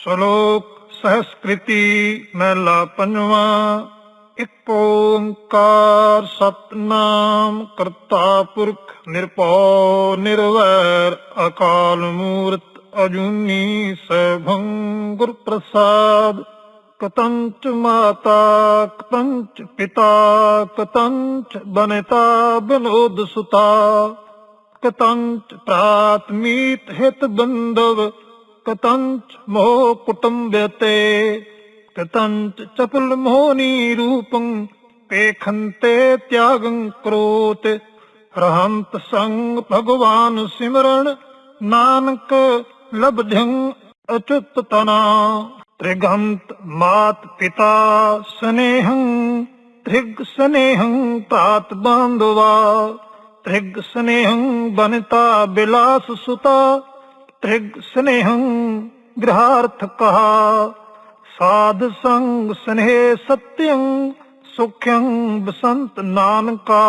ਸ਼ਲੋਕ ਸਹਸਕ੍ਰਿਤੀ ਮਹਿਲਾ ਪੰਜਵਾ, ਇੱਕ ਓੰਕਾਰ ਸਤਨਾਮ ਕਰਤਾ ਪੁਰਖ ਨਿਰਭਉ ਨਿਰਵੈਰ ਅਕਾਲ ਮੂਰਤ ਅਜੂਨੀ ਸੈਭੰ ਗੁਰ ਪ੍ਰਸਾਦ, ਕਤੰਚ ਮਾਤਾ ਕਤੰਚ ਪਿਤਾ ਕਤੰਚ ਬਨਤਾ ਬਨੋਦ ਸੁਤਾ, ਕਤੰਚ ਪ੍ਰਾਤਮੀਤ ਹਿਤ ਬੰਦਵ ਕਤੰਚ ਮੋਹ ਕੁਟੁੰਬਤੇ ਕਤੰਚ ਚਪਲ ਮੋਹਨੀ ਰੂਪੰ ਪੇਖੰਤੇ ਤਿਆਗੰ ਕਰੋਤ। ਰਹੰਤ ਸੰਗ ਭਗਵਾਨ ਸਿਮਰਨ, ਨਾਨਕ ਲਬਧੰ ਅਚੁੱਤ ਤਨਾ। ਤ੍ਰਿਗੰਤ ਮਾਤ ਪਿਤਾ ਸਨੇਹੰ, ਤ੍ਰਿਗ ਸਨੇਹੰ ਤਾਤ ਬਾਂਧਵਾ। ਤ੍ਰਿਗ ਸਨੇਹੰ ਬਨਤਾ ਸੁਤਾ ਤ੍ਰਿਗ ਸਨੇਹੰ ਗ੍ਰਹਾਰਥ ਕਹਾ ਸਾਧ ਸੰਗ ਸਨੇਹ ਸਤਯੰ ਸੁਖਯੰ ਬਸੰਤ ਨਾਨਕਾ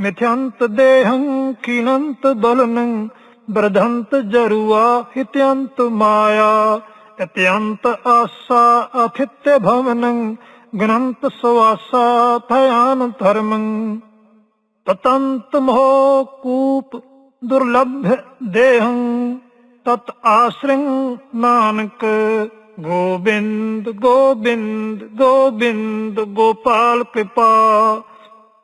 ਮਿਥਯੰਤ ਦੇਹੰ ਕੀਨੰਤ ਬਲਨੰ ਬਰਧੰਤ ਜਰੂਆ ਹਿਤਯੰਤ ਮਾਇਆ ਇਤਯੰਤ ਆਸਾ ਅਥਿਤਯ ਭਵਨੰ ਗਨੰਤ ਸਵਾਸਾ ਥਯਾਨ ਧਰਮੰ। ਤਤੰਤ ਮੋਹ ਕੂਪ ਦੁਰਲਭ ਦੇਹੰ ਤਤ ਆਸਰਿੰ ਨਾਨਕ, ਗੋਬਿੰਦ ਗੋਬਿੰਦ ਗੋਬਿੰਦ, ਗੋਪਾਲ ਕਿਰਪਾ।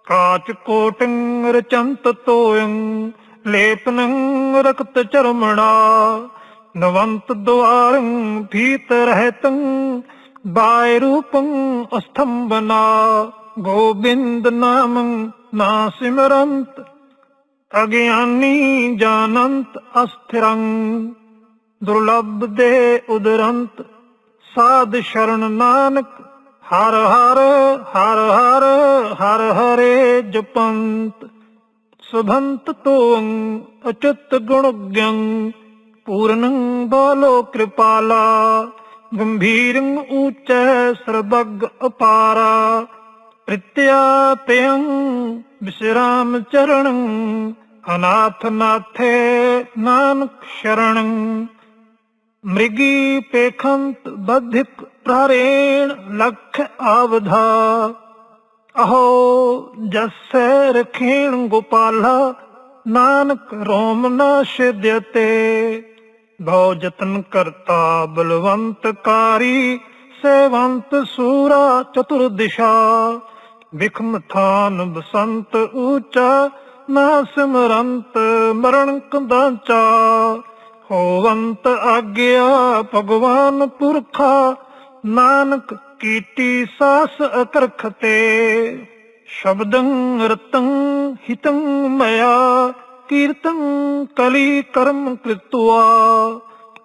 ਕਾਚ ਕੋਟੰ ਰਚੰਤ ਤੋਯੰ ਲੇਪਨੰ ਰਕਤ ਚਰਮਣਾ। ਨਵੰਤ ਦੁਆਰੰ ਭੀਤ ਰਹਿਤੰ, ਬਾਇ ਰੂਪੰ ਅਸਥੰਬਨਾ ਗੋਬਿੰਦ ਨਾਮੰ ਨਾ ਸਿਮਰੰਤ ਅਗਿਆਨੀ ਜਾਨੰਤ ਅਸਥਿਰੰ, ਦੁਰਲਭ ਦੇ ਉਦਰੰਤ, ਸਾਧ ਸ਼ਰਨ ਨਾਨਕ, ਹਰ ਹਰ ਹਰ ਹਰ ਹਰ ਹਰੇ ਜਪੰਤ। ਸੁਭੰਤ ਤੋੰ ਅਚੁੱਤ ਗੁਣਗੰ ਪੂਰਨੰ ਬੋਲੋ ਕਿਰਪਾਲਾ, ਗੰਭੀਰੰ ਊਚੈ ਸਰਬਗ ਅਪਾਰਾ। ਪ੍ਰਿਤਿਆ ਪਿਯੰ ਵਿਸ਼ਰਾਮ ਚਰਣੰ, ਅਨਾਥ ਨਾਥੇ ਨਾਨਕ ਸ਼ਰਣੰ। ਮ੍ਰਿਗੀ ਪੇਖੰਤ ਬਧਿਕ ਪ੍ਰਰੇਣ ਲਖ ਆਵਧਾ। ਅਹੋ ਜਸੈ ਰਖੇਣ ਗੋਪਾਲਾ, ਨਾਨਕ ਰੋਮ ਨਾ ਛਿਦਯਤੇ ਬਹੁ ਜਤਨ ਕਰਤਾ ਬਲਵੰਤ ਕਾਰੀ, ਸੇਵੰਤ ਸੂਰਾ ਚਤੁਰ ਦਿਸ਼ਾ ਵਿਖਮ ਥਾਨ ਬਸੰਤ ਊਚਾ, ਨਾ ਸਿਮਰੰਤ ਮਰਨ ਕੰਦਾਚਾ। ਹੋਵੰਤ ਆਗਿਆ ਭਗਵਾਨ ਪੁਰਖਾ, ਨਾਨਕ ਕੀਟੀ ਸਾਸ ਅਕਰਖਤੇ ਸ਼ਬਦੰ ਰਤੰ ਹਿਤੰ ਮਇਆ, ਕੀਰਤੰ ਕਲੀ ਕਰਮ ਕ੍ਰਿਤਵਾ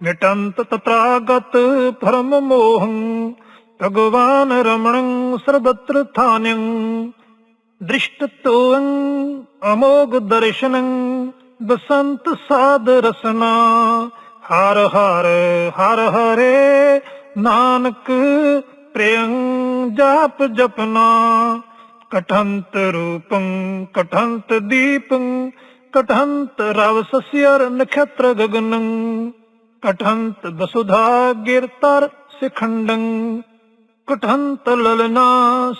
ਮਿਟੰਤ ਤਤਰਾਗਤ ਪਰਮ ਮੋਹੰ ਭਗਵਾਨ ਰਮਣੰ ਸਰਬਤਰ ਥਾਨੰ ਦ੍ਰਿਸ਼ਟਤਵੰ ਅਮੋਗ ਦਰਸ਼ਨੰ, ਬਸੰਤ ਸਾਧ ਰਸਨਾ। ਹਰ ਹਰ ਹਰ ਹਰੇ ਨਾਨਕ, ਪ੍ਰਿਯੰ ਜਾਪ ਜਪਨਾ। ਕਠੰਤ ਰੂਪੰ, ਕਠੰਤ ਦੀਪੰ, ਕਠੰਤ ਰਵ ਸਸਿਅਰ ਨਖਤਰ ਗਗਨੰ। ਕਠੰਤ ਵਸੁਧਾ ਗਿਰਤਰ ਸਿਖੰਡੰ। ਕਠੰਤ ਲਲਨਾ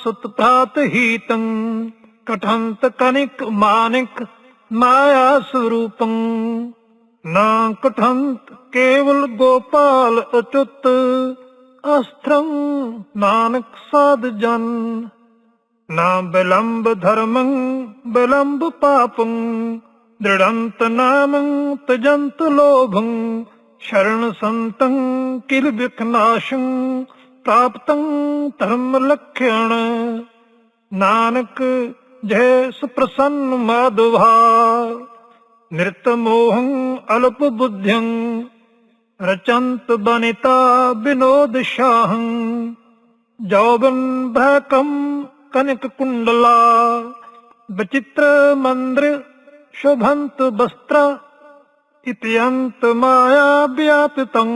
ਸੁਤ ਪ੍ਰਾਤ ਹੀਤੰ, ਕਠੰਤ ਕਨਿਕ ਮਾਨਿਕ ਮਾਇਆ ਸਰੂਪੰ। ਨਾ ਕਠੰਤ ਕੇਵਲ ਗੋਪਾਲ ਅਚੁੱਤ, ਅਸਥਰੰ ਨਾਨਕ ਸਾਧ ਜਨ। ਨਾ ਬਿਲੰਬ ਧਰਮੰ ਬਿਲੰਬ ਪਾਪੰ, ਦ੍ਰਿੜੰਤ ਨਾਮੰ ਤਜੰਤ ਲੋਭੰ, ਸ਼ਰਨ ਸੰਤੰ ਕਿਲ ਵਿਖਨਾਸ਼ੰ ਪ੍ਰਾਪਤੰ ਧਰਮ ਲਖਿਆਣ ਨਾਨਕ ਜੈ ਸੁਪ੍ਰਸੰਨ ਮਾਧਵਾ। ਨਿਰਤ ਮੋਹੰ ਅਲਪ ਬੁੱਧਿੰ। ਰਚੰਤ ਬਨਿਤਾ ਬਿਨੋਦ ਸ਼ਾਹੰ। ਜੌਬਨ ਭ੍ਰਕਮ ਕਨਕ ਕੁੰਡਲਾ। ਬਚਿੱਤਰ ਮੰਦਰ ਸ਼ੋਭੰਤ ਵਸਤਰ ਇਤਯੰਤ ਮਾਇਆ ਵਿਆਪਿਤੰ।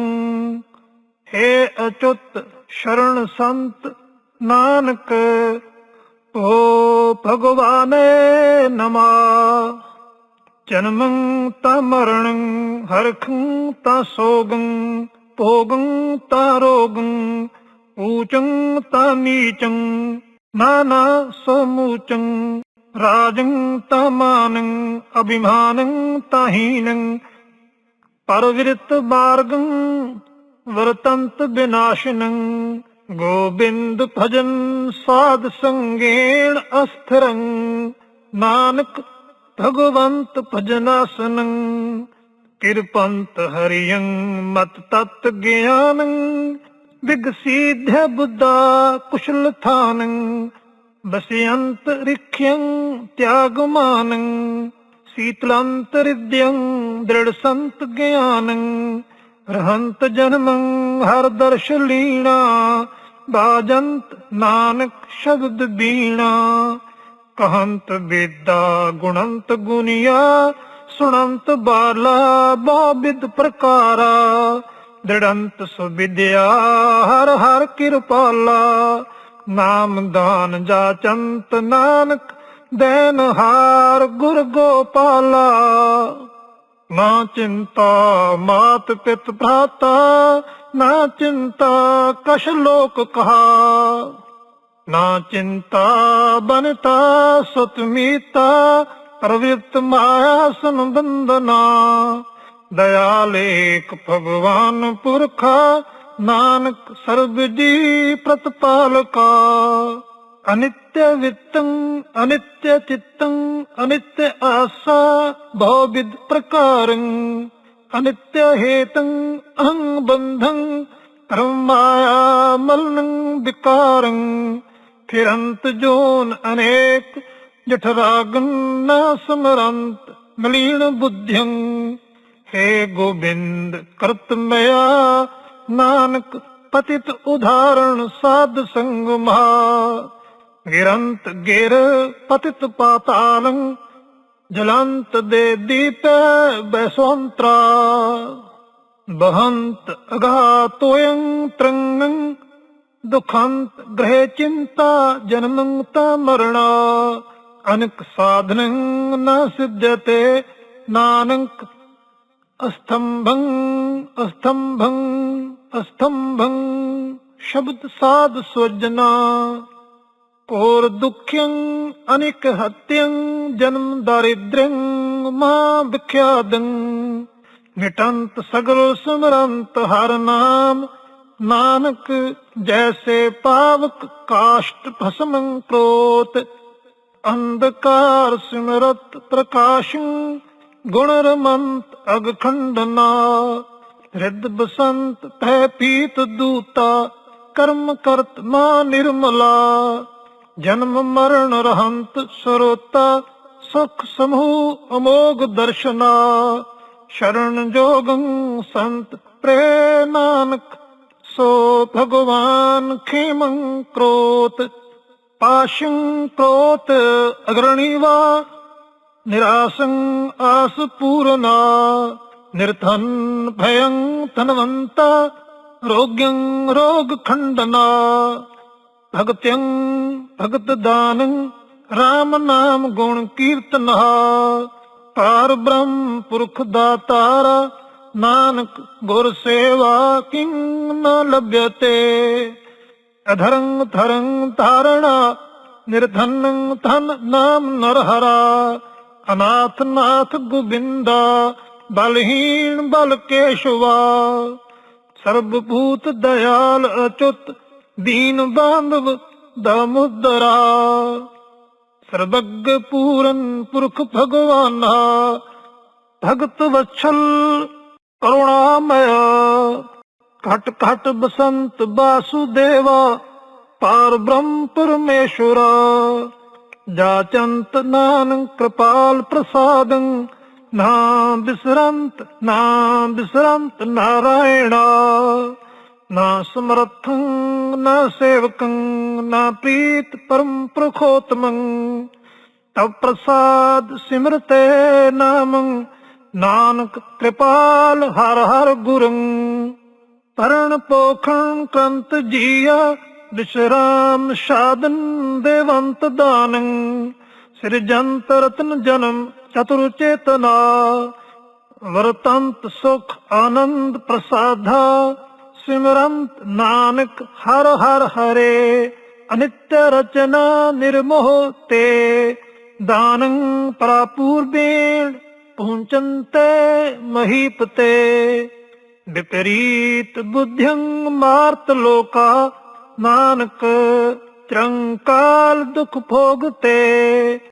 ਹੇ ਅਚੁੱਤ ਸ਼ਰਨ ਸੰਤ ਨਾਨਕ, ਓ ਭਗਵਾਨੇ ਨਮਾ। ਜਨਮੰ ਤਾ ਮਰਣੰ ਹਰਖੰ ਤਾ ਸੋਗੰ, ਭੋਗੰ ਤਾ ਰੋਗੰ, ਊਚੰ ਤਾ ਨੀਚੰ, ਨਾਨਾ ਸਮੂਚੰ, ਰਾਜੰ ਤਾ ਮਾਨੰ, ਅਭਿਮਾਨੰ ਤਾ ਹੀਨੰ, ਪਰਵਿਰਤ ਮਾਰਗੰ ਵਰਤੰਤ ਬਿਨਾਸ਼ਨੰ, ਗੋਬਿੰਦ ਭਜਨ ਸਾਧ ਸੰਗੇਣ ਅਸਥਰੰ, ਨਾਨਕ ਭਗਵੰਤ ਭਜਨਾਸਨੰ, ਕਿਰਪੰਤ ਹਰਿਯੰ ਮਤ ਤਤ ਗਿਆਨੰ ਵਿਗਸੀਧਿ ਬੁੱਧਾ ਕੁਸ਼ਲ ਥਾਨੰ ਬਸਿਅੰਤ ਰਿਖਯੰ ਤਿਆਗਮਾਨੰ ਸੀਤਲੰਤਰਿਦਯੰ ਦ੍ਰਿੜ ਸੰਤ ਗਿਆਨੰ ਰਹੰਤ ਜਨਮੰ ਹਰ ਦਰਸ਼ ਲੀਣਾ, ਬਾਜੰਤ ਨਾਨਕ ਸ਼ਬਦ ਬੀਣਾ ਕਹੰਤ ਵੇਦਾ, ਗੁਣੰਤ ਗੁਨੀਆ ਸੁਣੰਤ ਬਾਲਾ ਬਹੁ ਪ੍ਰਕਾਰਾ। ਦ੍ਰਿੜੰਤ ਸੁਵਿਦਿਆ, ਹਰ ਹਰ ਕਿਰਪਾਲਾ। ਨਾਮ ਦਾਨ ਜਾਚੰਤ ਨਾਨਕ, ਦੇਨ ਹਾਰ ਗੁਰ ਗੋਪਾਲਾ। ਨਾ ਚਿੰਤਾ ਮਾਤ ਪਿਤ ਭਰਾਤਾ ਨਾ ਚਿੰਤਾ ਕਸ਼ ਲੋਕ ਕਹਾ। ਨਾ ਚਿੰਤਾ ਬਨਤਾ ਸੁਤ ਮੀਤਾ ਪ੍ਰਵਿਤ ਮਾਇਆ ਸੰਬੰਧਨਾ ਦਇਆਲੇਕ ਭਗਵਾਨ ਪੁਰਖਾ, ਨਾਨਕ ਸਰਬ ਜੀ ਪ੍ਰਤਪਾਲਕਾ। ਅਨਿਤਯ ਵਿਤੰ ਅਨਿਤਯ ਚਿත්තੰ ਅਨਿਤਯ ਆਸਾ ਭਵਿਦ ਪ੍ਰਕਾਰੰ। ਅਨਿਤਯ ਹੇਤੰ, ਅਹੰ ਬੰਧੰ ਕਰਮਾਇਆ ਮਲਨੰ ਵਿਕਾਰੰ ਫਿਰੰਤ ਜੋਨ ਅਨੇਕ ਜਠਰਾਗਨ ਨ ਸਮਰੰਤ, ਮਲੀਨ ਬੁੱਧਿੰ। ਹੇ ਗੋਬਿੰਦ, ਕਰਤ ਮਇਆ, ਨਾਨਕ, ਪਤਿਤ ਉਦਾਹਰਣ ਸਾਧ ਸੰਗ ਮਹਾ। ਗਿਰੰਤ ਗਿਰ ਪਤਿਤ ਪਾਤਾਲੰ, ਜਲੰਤ ਦੇ ਦੀਪੈ ਬੈਸਵੰਤਰਾ ਬਹੰਤ ਅਗਾਤੋਯੰ ਤਰੰਗੰ, ਦੁਖੰਤ ਗ੍ਰਹਿ ਚਿੰਤਾ ਜਨਮੰ ਤਾ ਮਰਣਾ। ਅਨਕ ਸਾਧਨੰ ਨ ਸਿੱਧਤੇ ਨਾਨਕ ਅਸਤੰਭੰ ਅਸਤੰਭੰ ਅਸਤੰਭੰ ਸ਼ਬਦ ਸਾਧ ਸੁਜਨਾ। ਕੋਰ ਦੁਖਯੰ ਅਨਿਕ ਹਤਯੰ ਜਨਮ ਦਾਰਿਦ੍ਰਯੰ ਮਾ ਵਿਖਿਆਦੰ ਨਿਟੰਤ ਸਗਲ ਸਿਮਰੰਤ ਹਰ ਨਾਮ, ਨਾਨਕ ਜੈਸੇ ਪਾਵਕ ਕਾਸ਼ਟ ਭਸਮੰ ਕ੍ਰੋਤ ਅੰਧਕਾਰ ਸਿਮਰਤ ਪ੍ਰਕਾਸ਼ੰ ਗੁਣ ਰਮੰਤ ਅਗ ਖੰਡਨਾ ਰਿੱਧ ਬਸੰਤ ਭੈ ਪੀਤ ਦੂਤਾ, ਕਰਮ ਕਰਤ ਮਾ ਨਿਰਮਲਾ। ਜਨਮ ਮਰਨ ਰਹੰਤ ਸਰੋਤਾ, ਸੁਖ ਸਮੂਹ ਅਮੋਗ ਦਰਸ਼ਨਾ। ਸ਼ਰਨ ਜੋਗੰ ਸੰਤ ਪ੍ਰੇ ਨਾਨਕ, ਸੋ ਭਗਵਾਨ ਖੇਮੰ ਕ੍ਰੋਤ। ਪਾਸ਼ੰ ਕ੍ਰੋਤ ਅਗਰਣੀਵਾ, ਨਿਰਾਸੰ ਆਸ ਪੂਰਨਾ। ਨਿਰਧਨ ਭਯੰ ਧਨਵੰਤਾ, ਰੋਗਯੰ ਰੋਗ ਖੰਡਨਾ। ਭਗਤਯੰ ਭਗਤ ਦਾਨੰ RAM ਨਾਮ ਗੁਣ ਕੀਰਤਨਾ ਪਾਰ ਬ੍ਰਹਮ ਪੁਰਖ ਦਾਤਾਰਾ, ਨਾਨਕ ਗੁਰ ਸੇਵਾ ਕਿੰ ਨ ਲਭ్యਤੇ ਅਧਰੰ ਧਰੰ ਧਾਰਣਾ ਨਿਰਧਨੰ ਧਨ ਨਾਮ ਨਰਹਰਾ। ਅਨਾਥ ਨਾਥ ਗੋਬਿੰਦਾ, ਬਲਹੀਣ ਬਲ ਕੇਸ਼ਵਾ। ਸਰਬ ਭੂਤ ਦਇਆਲ ਅਚੁੱਤ, ਦੀਨ ਬਾਂਧਵ ਦਮੁਦਰਾ। ਸਰਬੱਗ ਪੂਰਨ ਪੁਰਖ ਭਗਵਾਨਾ। ਭਗਤ ਵਛਲ ਕਰੁਣਾਮਇਆ। ਘਟ ਘਟ ਬਸੰਤ ਬਾਸੁਦੇਵਾ, ਪਾਰ ਬ੍ਰਹਮ ਪਰਮੇਸ਼ਵਰਾ ਜਾਚੰਤ ਨਾਨਕ ਕਿਰਪਾਲ ਪ੍ਰਸਾਦੰ, ਨਾ ਬਿਸਰੰਤ ਨਾ ਬਿਸਰੰਤ ਨਾਰਾਇਣਾ। ਨਾ ਸਮਰਥੰ, ਨਾ ਸੇਵਕੰ, ਨਾ ਪ੍ਰੀਤ ਪਰਮ ਪ੍ਰਖੋਤਮੰ। ਤਵ ਪ੍ਰਸਾਦ ਸਿਮਰਤੇ ਨਾਮੰ, ਨਾਨਕ ਕਿਰਪਾਲ ਹਰ ਹਰ ਗੁਰੰ। ਪਰਣ ਪੋਖਣ ਕੰਤ ਜੀਆ, ਵਿਸ਼ਰਾਮ ਸਾਧਨ ਦੇਵੰਤ ਦਾਨੰ। ਸਿਰਜੰਤ ਰਤਨ ਜਨਮ ਚਤੁਰ ਚੇਤਨਾ। ਵਰਤੰਤ ਸੁਖ ਆਨੰਦ ਪ੍ਰਸਾਦਾ ਸਿਮਰੰਤ ਨਾਨਕ ਹਰ ਹਰ ਹਰੇ, ਅਨਿਤ ਰਚਨਾ ਨਿਰਮੋਹ ਤੇ, ਦਾਨੰ ਪ੍ਰਾਪੂਰਬੇਣ ਪਹੁੰਚੰਤੇ ਮਹੀਪਤੇ ਵਿਪਰੀਤ ਬੁੱਧਿੰ ਮਾਰਤ ਲੋਕਾ, ਨਾਨਕ ਚਰੰਕਾਲ ਦੁਖ ਭੋਗਤੇ